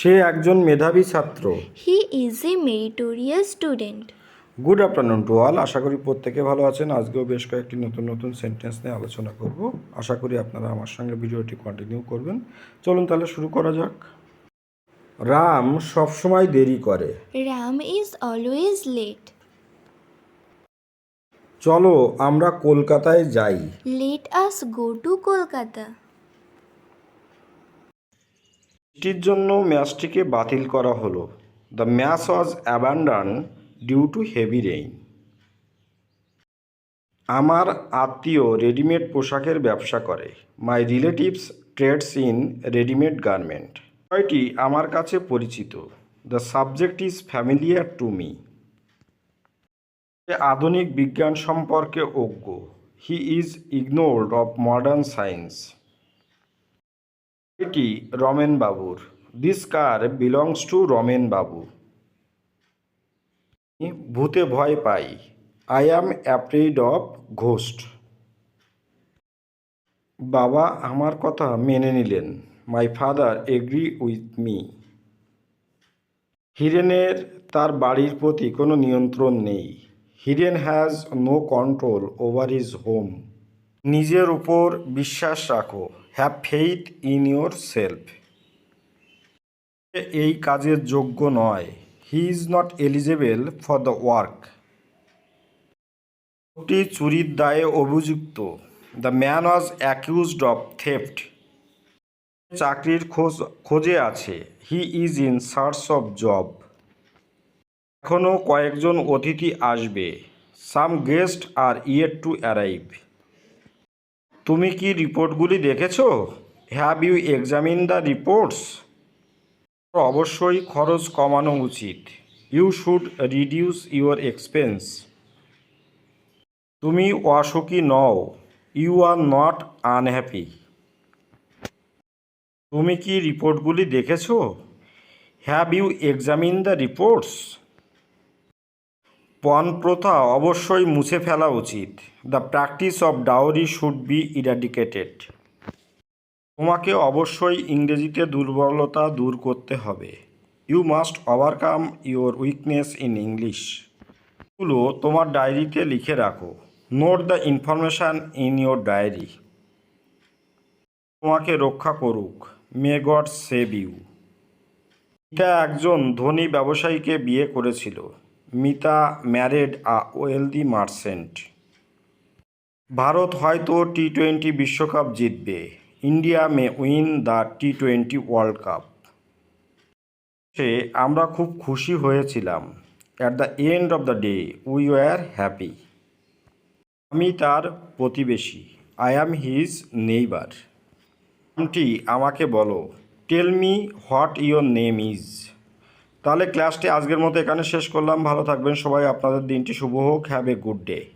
সে একজন মেধাবী ছাত্র। He is a meritorious student good afternoon to all আশা করি প্রত্যেকে ভালো আছেন। আজকেও বেশ কয়েকটি নতুন নতুন সেন্টেন্স নিয়ে আলোচনা করব। আশা করি আপনারা আমার সঙ্গে ভিডিওটি কন্টিনিউ করবেন। চলুন তাহলে শুরু করা যাক। রাম সবসময় দেরি করে। রাম ইজ always লেট চলো আমরা কলকাতায় যাই। Let us go to Kolkata. বৃষ্টির জন্য ম্যাচটিকে বাতিল করা হলো। The match was abandon due to heavy rain. আমার আত্মীয় রেডিমেড পোশাকের ব্যবসা করে। My relatives trades in readymade garment. বিষয়টি আমার কাছে পরিচিত। The subject is familiar to me. আধুনিক বিজ্ঞান সম্পর্কে অজ্ঞ। He is ignored of modern science. এটি রমেন বাবুর। This car belongs to Ramen babu. ভূতে ভয় পাই। I am afraid of ghost বাবা আমার কথা মেনে নিলেন। My father agree with me হিরেনের তার বাড়ির প্রতি কোনো নিয়ন্ত্রণ নেই। Hiren has no control over is home নিজের উপর বিশ্বাস রাখো। Have faith in your self এই কাজের যোগ্য নয়। He is not eligible for the work লোকটি চুরির দায়ে অভিযুক্ত। The man was accused of theft চাকরির খোঁজ, খোঁজে আছে। He is in search of job এখনও কয়েকজন অতিথি আসবে। Some guest are yet to arrive তুমি কি রিপোর্টগুলি দেখেছ? Have you examine the reports অবশ্যই খরচ কমানো উচিত। You should reduce your expense তুমি অসুখী নও। ইউ আর নট আনহ্যাপি তুমি কি রিপোর্টগুলি দেখেছ? Have you examine the reports পণ প্রথা অবশ্যই মুছে ফেলা উচিত। The practice of dowry should be eradicated তোমাকে অবশ্যই ইংরেজিতে দুর্বলতা দূর করতে হবে। You must overcome your weakness in English এগুলো তোমার ডায়েরিতে লিখে রাখো। Note the information in your diary তোমাকে রক্ষা করুক। May God save you Mita একজন ধনী ব্যবসায়ীকে বিয়ে করেছিল। Mita married a wealthy merchant. Bharat হয়তো টি টোয়েন্টি বিশ্বকাপ জিতবে। India may win the T twenty world cup. সে আমরা খুব খুশি হয়েছিলাম। At the end of the day, we were happy. আমি তার প্রতিবেশী। I am his neighbour. নামটি আমাকে বলো। Tell me what your name is. তাহলে ক্লাসটি আজকের মতো এখানে শেষ করলাম। ভালো থাকবেন সবাই। আপনাদের দিনটি শুভ হোক। Have a good day